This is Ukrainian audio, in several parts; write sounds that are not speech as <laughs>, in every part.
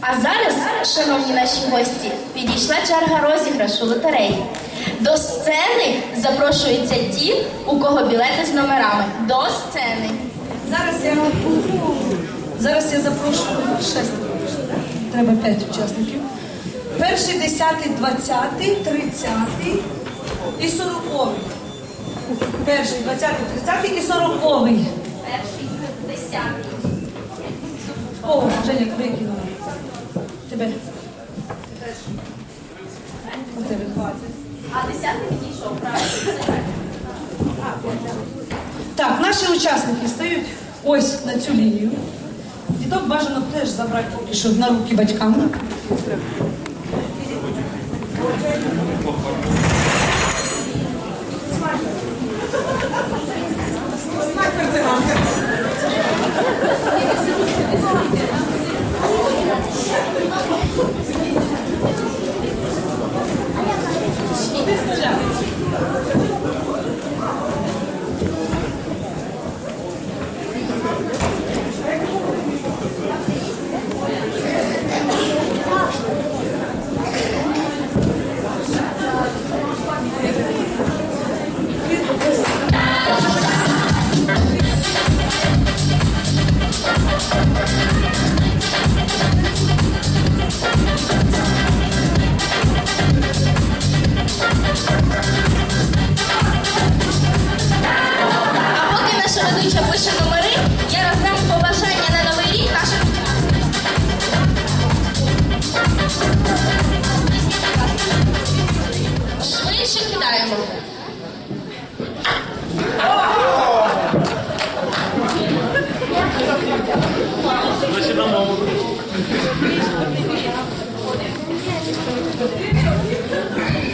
А зараз, шановні наші гості, підійшла черга розіграшу лотереї. До сцени запрошуються ті, у кого білети з номерами. До сцени. Зараз я зараз я запрошую шесть. Треба п'ять учасників. Перший, десятий, двадцятий, тридцятий і сороковий. Перший, двадцятий, тридцятий і сороковий. Перший, десятий. О, Женя, викинула. Тебе. У тебе. А десятий відійшов, правильно. Так, наші учасники стають ось на цю лінію. Діток бажано теж забрати поки що на руки батькам.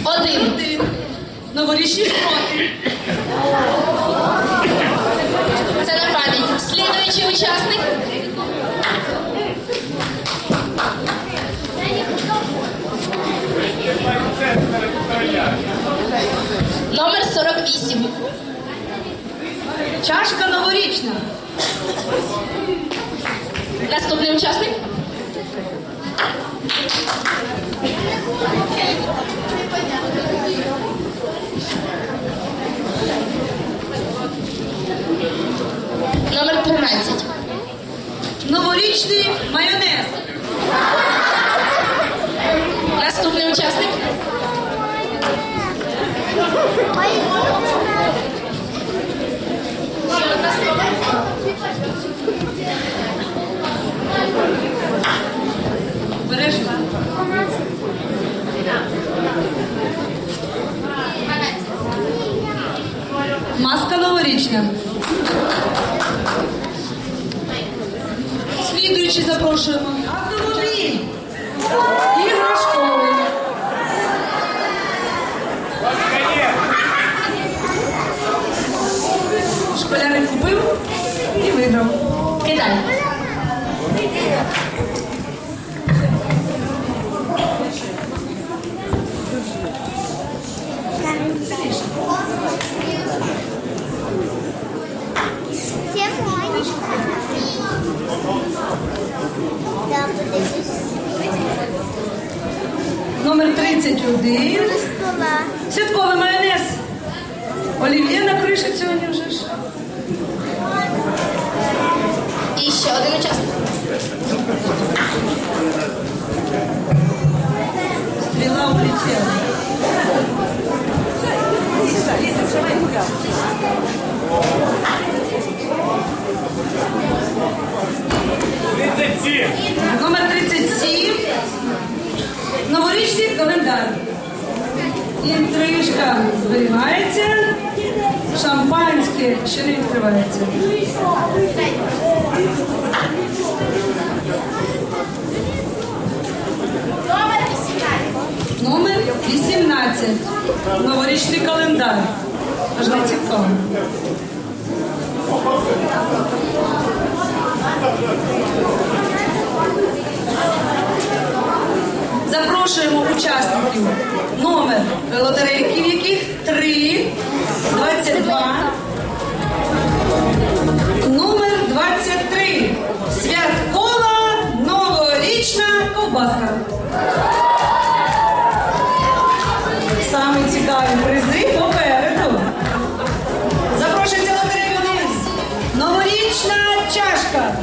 Один. Новорічні шмоти. Це на пам'ять. Слідуючий учасник. Номер 48. Чашка новорічна. Наступний учасник. Номер 13. Новорічний майонез. <laughs> Наступний учасник. Береш? Маска новорічна. Слідуючий запрошуємо. Автомобіль. Іграшковий. Школярик купив і виграв. Кидай. 31. До стола. Святковий майонез. Олів'є на криші сьогодні вже ж. І ще один учасник. Інтрижка зберігається. Шампанське ще не відкривається. Номер 18. Номер 18. Новорічний календар. Аж не цікаво. Запрошуємо учасників номер лотерейків, яких 3, 22, номер 23. Святкова новорічна ковбаска. Саме цікаві призи попереду. Запрошується лотерейку. Новорічна чашка.